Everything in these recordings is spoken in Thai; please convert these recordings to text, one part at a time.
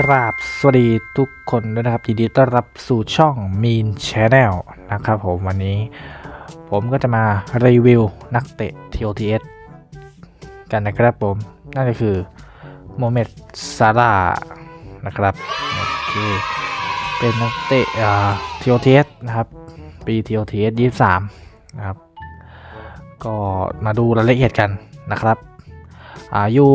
กราบสวัสดีทุกคนด้วยนะครับยินดีต้อนรับสู่ช่อง Mean Channel นะครับผมวันนี้ ผมก็จะมารีวิวนักเตะ TOTS กันนะครับผมนั่นก็คือโมเมดซาร่านะครับโอเคเป็นนักเตะอ่า TOTS นะครับปี TOTS 23 นะครับ ก็มาดูรายละเอียดกันนะครับอ่ายู่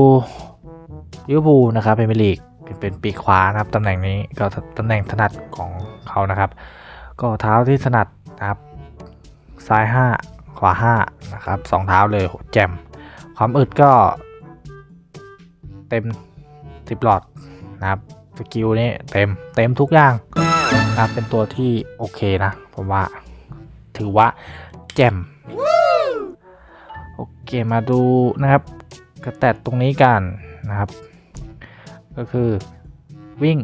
ลิเวอร์พูลนะครับเป็นลีก เป็นปีกขวานะครับตำแหน่งนี้ก็ตำแหน่งถนัดของเขานะครับ ก็เท้าที่ถนัดนะครับ ซ้าย 5 ขวา5นะครับสองเท้าเลยโหแจมความอึดก็เต็มสิบหลอดนะครับสกิลนี่เต็มเต็มทุกอย่างนะเป็นตัวที่โอเคนะผมว่าถือว่าแจ่มโอเคมาดูนะครับกระแตตตรงนี้กันนะครับ ก็คือวิ่ง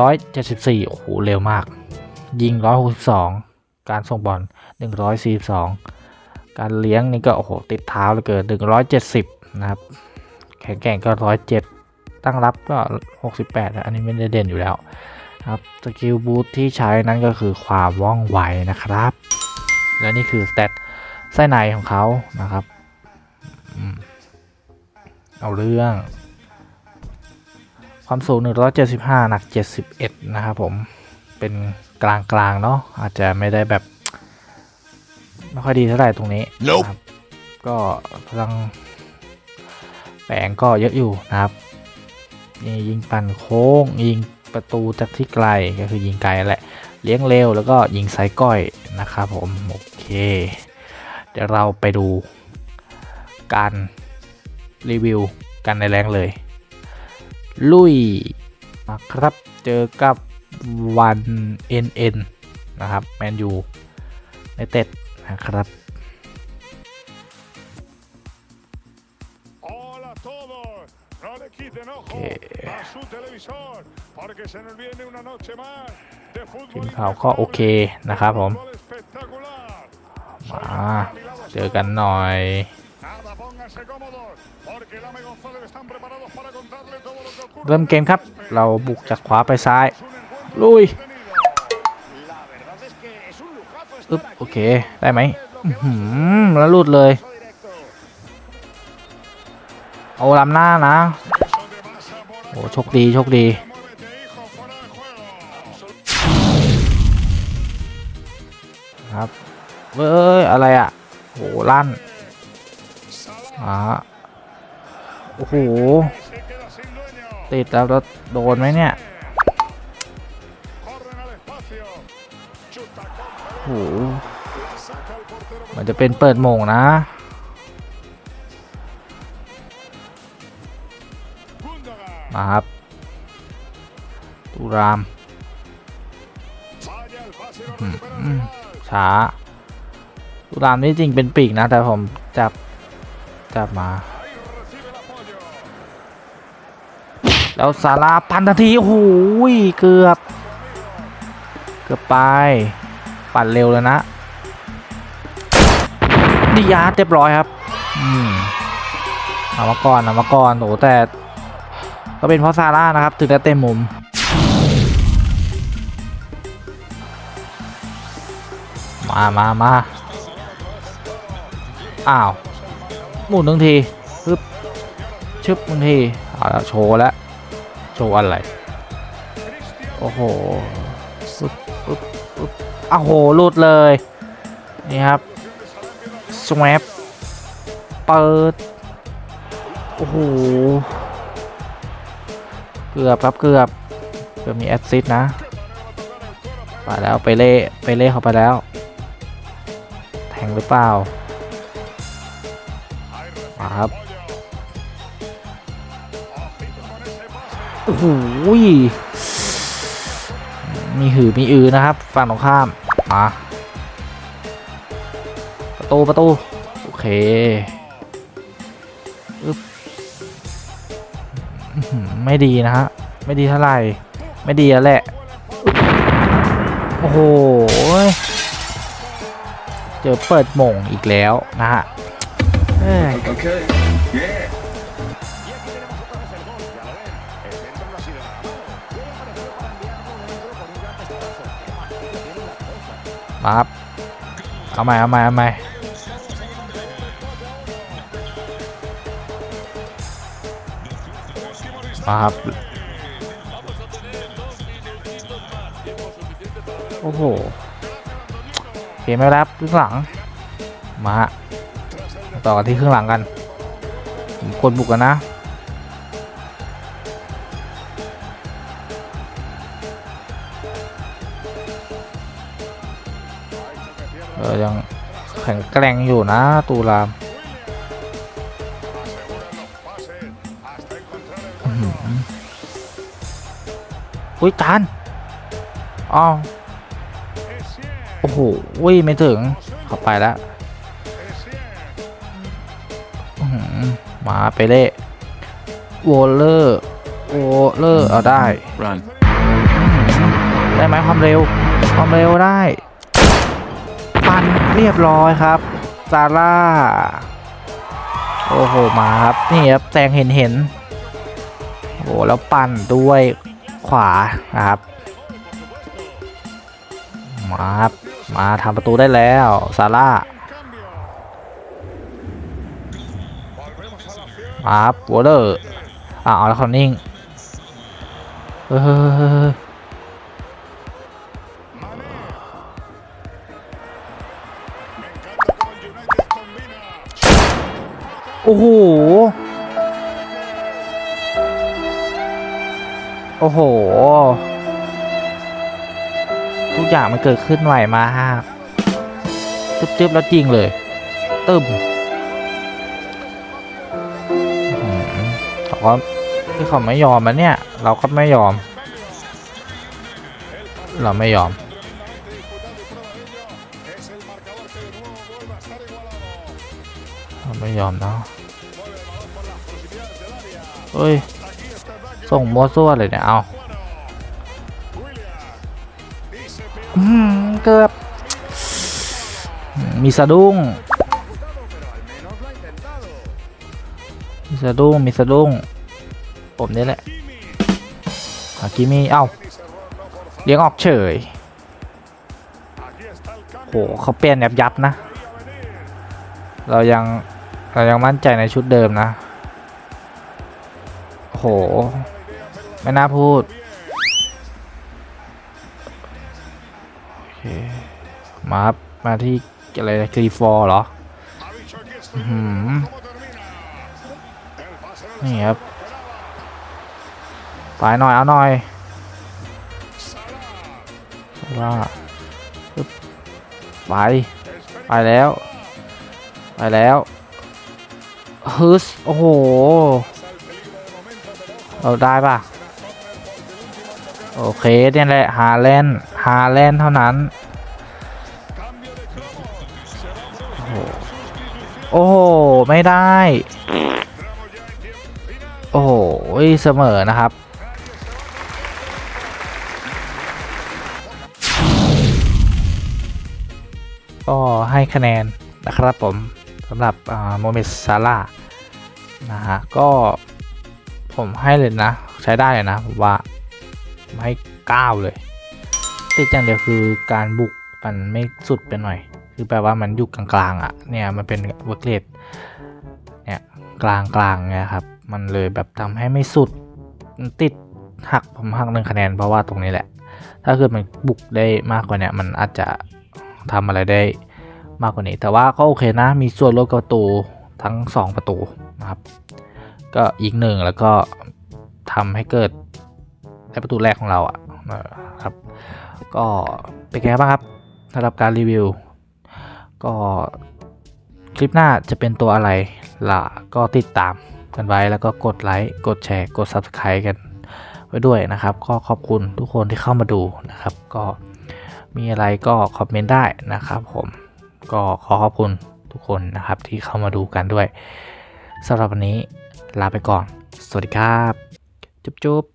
174 โอ้โห เร็วมาก ยิง 162 การส่งบอล 142 การเลี้ยงนี่ก็ โอ้โห ติดเท้าเหลยเกิน 170 นะครับ แข็งแกร่งก็ 107 ตั้งรับก็ 68นะอันนี้ไม่ได้เด่นอยู่แล้วครับ สกิลบูทที่ใช้นั้นก็คือความว่องไวนะครับ และนี่คือสเตตไส้ในของเขานะครับ เอาเรื่อง ความสูง 175 หนัก 71 นะครับผม เป็นกลางกลางๆ เนาะ อาจจะไม่ได้แบบ ไม่ค่อยดีเท่าไหร่ตรงนี้ Nope นะครับก็พลังแฝงก็เยอะอยู่นะครับนี่ยิงปั่นโค้ง ยิงประตูจากที่ไกลก็คือยิงไกลแหละ เลี้ยงเร็วแล้วก็ยิงไซก้อยนะครับผม โอเค เดี๋ยวเราไปดูการรีวิวกันในแรงเลย ลุยมาครับ เจอกับวันเอ็นเอ็นนะครับ แมนยูในเต็ดนะครับ Hola a todos, no le quiten ojo Que- a su televisor, porque se nos viene una noche más de ที fútbol มข่าวก็โอเค imparable, นะครับผม fútbol espectacular. มา เจอกันหน่อย เริ่มเกมครับ เราบุกจากขวาไปซ้าย ลุยอึ๊บโอเค ได้ไหมแล้วลุดเลย เอาลำหน้านะ โอ้โชคดีโชคดีครับเอ้ย อะไรอะโอ้ลั่นอ่าโอ้โห ติดแล้วรถโดนไหมเนี่ยโหมันจะเป็นเปิดโมงนะ มาครับตูราม ช้าตูรามนี่จริงเป็นปีกนะ แต่ผมจับ จับมา แล้วซาราพันทันทีโอ้โหเกือบ เกือบไป ปั่นเร็วแล้วนะดิยาร์เรียบร้อยครับ อืมเอามาก่อนเอามาก่อนโอ้แต่ ก็เป็นเพราะซาร่านะครับ ถึงได้เต็มมุม มามามาอ้าว หมุนหนึ่งทีปึ๊บชึบหนึ่งที เอาแล้วโชว์แล้ว โชว์อะไร โอ้โหปึ๊บปึ๊บปึ๊บอ้าวโหหลุดเลย นี่ครับสวปเปิด โอ้โห เกือบครับเกือบเกือบมีแอดซิดนะไปแล้วไปเล่ไปเล่เขาไปแล้ว แทงหรือเปล่าครับ โอ้โหมีหือมีอือนะครับฝั่งตรงข้ามมาประตูประตูโอเคอึ๊บไม่ดีนะฮะไม่ดีเท่าไหร่ ไม่ดีแล้วแหละ โอ้โห เจอเปิดหม่งอีกแล้วนะฮะ มาครับเอาใหม่เอาใหม่เอาใหม่มาครับโอ้โหเกมไม่รับครึ่งหลัง มาต่อกันที่ครึ่งหลังกันผมกดบุกกันนะ ยังแข็งแกร่งอยู่นะตูราม Aseguran los pases hasta encontrar el อื้อ hueco. หืออุ้ยจานอ้าว Essien, โอ้โหอุ้ยไม่ถึงเข้าไปแล้ว Essien. อื้อหือมาไปเล่โวลเลอร์โวลเลอร์เอาได้ Run. ได้ไหมความเร็ว ความเร็วได้ันเรียบร้อยครับซาร่า โอ้โห มาครับ นี่ครับแซงเห็นเห็นโอ้แล้วปั่นด้วยขวานะครับ มาครับ มาทำประตูได้แล้วซาร่ามาครับวอเตอร์อ่าเอาแล้วเขานิ่งเฮ้ย อ้โห โอ้โห ทุกอย่างมันเกิดขึ้นไวมากจึ๊บๆแล้วจริงเลย ตึมอื้อหือเขาก็ที่เขาไม่ยอมมันเนี่ย เราก็ไม่ยอม เราไม่ยอมเราไม่ยอมเนาะ เฮ้ย ส่งมัวซั่วเลยเนี่ย เอาเกือบ มีสะดุ้ง มีสะดุ้ง มีสะดุ้ง ผมนี่แหละอากิมีเอ้าเลี้ยงออกเฉย โหเขาเปลี่ยนยับยับนะ เรายัง เรายังมั่นใจในชุดเดิมนะ โหไม่น่าพูด มาครับ มาที่อะไรครีฟอร์เหรอนี่ครับตายหน่อย เอาหน่อยว่าไป ไปแล้ว ไปแล้วฮึสโอ้โห เราได้ป่ะ โอเคเนี่ยแหละฮาแลนด์ฮาแลนเท่านั้นโอ้โห ไม่ได้ โอ้โหเสมอนะครับ ก็ให้คะแนนนะครับผมสำหรับโมเมสซาร่านะฮะ ก็ ผมให้เลยนะ ใช้ได้เลยนะผมว่าผมให้9เลย ติดอย่างเดียวคือการบุกมันไม่สุดไปหน่อย คือแปลว่ามันอยู่กลางๆอะเนี่ยมันเป็นเวอร์เกรดเนี่ยกลางๆเนี่ยครับมันเลยแบบทำให้ไม่สุดติดหักผมหักหนึ่งคะแนนเพราะว่าตรงนี้แหละ ถ้าเกิดมันบุกได้มากกว่าเนี้มันอาจจะทำอะไรได้มากกว่านี้ แต่ว่าก็โอเคนะ มีส่วนลดประตูทั้ง 2 ประตูนะครับ ก็อีกหนึ่งแล้วก็ทำให้เกิดได้ประตูแรกของเราอะ่ะครับ ก็เป็นไงบ้างครับสำหรับการรีวิว ก็คลิปหน้าจะเป็นตัวอะไรล่ะก็ติดตามกันไว้แล้วก็กดไลค์กดแชร์ กด Subscribe กันไว้ด้วยนะครับ ก็ขอบคุณทุกคนที่เข้ามาดูนะครับ ก็มีอะไรก็คอมเมนต์ได้นะครับ ผมก็ขอขอบคุณทุกคนนะครับที่เข้ามาดูกันด้วยสำหรับวันนี้ ลาไปก่อน สวัสดีครับ จุ๊บจุ๊บ